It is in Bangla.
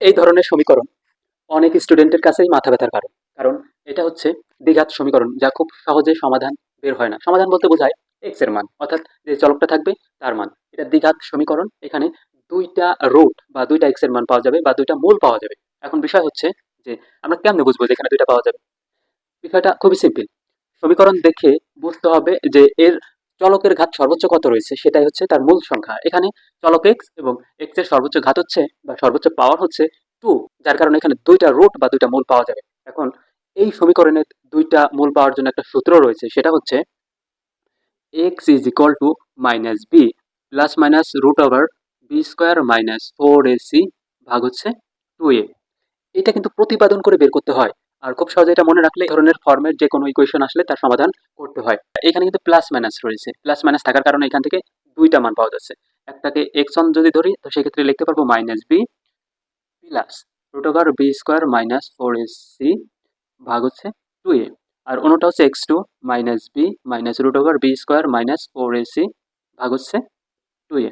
এই ধরনের সমীকরণ অনেক স্টুডেন্টের কাছেই মাথা ব্যথার কারণ। কারণ এটা হচ্ছে দ্বিঘাত সমীকরণ, যা খুব সহজে সমাধান বের হয় না। সমাধান বলতে বোঝায় এক্সের মান, অর্থাৎ যে চলকটা থাকবে তার মান। এটা দ্বিঘাত সমীকরণ, এখানে দুইটা রুট বা দুইটা এক্সের মান পাওয়া যাবে বা দুইটা মূল পাওয়া যাবে। এখন বিষয় হচ্ছে যে আমরা কেমনে বুঝব যে এখানে দুইটা পাওয়া যাবে? বিষয়টা খুবই সিম্পল সমীকরণ দেখে বুঝতে হবে যে এর চলকের ঘাত সর্বোচ্চ কত রয়েছে? সেটাই হচ্ছে তার মূল সংখ্যা। এখানে চলক এক্স এবং এক্সের সর্বোচ্চ ঘাত হচ্ছে বা সর্বোচ্চ পাওয়ার হচ্ছে টু যার কারণে এখানে দুইটা রুট বা দুইটা মূল পাওয়া যাবে। এখন এই সমীকরণে দুইটা মূল পাওয়ার জন্য একটা সূত্র রয়েছে, সেটা হচ্ছে X is equal to minus B plus minus root over B square minus four A C ভাগ হচ্ছে টু এ এটা কিন্তু প্রতিপাদন করে বের করতে হয়। আর খুব সহজে এটা মনে রাখলে ধরনের ফর্মের যে কোনো ইকুয়েশন আসলে তার সমাধান করতে হয়। এখানে কিন্তু প্লাস মাইনাস রয়েছে। প্লাস মাইনাস থাকার কারণে এখান থেকে দুইটা মান পাওয়া যাচ্ছে। একটাকে এক্স অন যদি ধরি, তো সেক্ষেত্রে লিখতে পারব minus B plus root over B square minus four S C ভাগ হচ্ছে টু এ আর অন্যটা হচ্ছে X two minus B minus root over B square minus four A C ভাগ হচ্ছে টু এ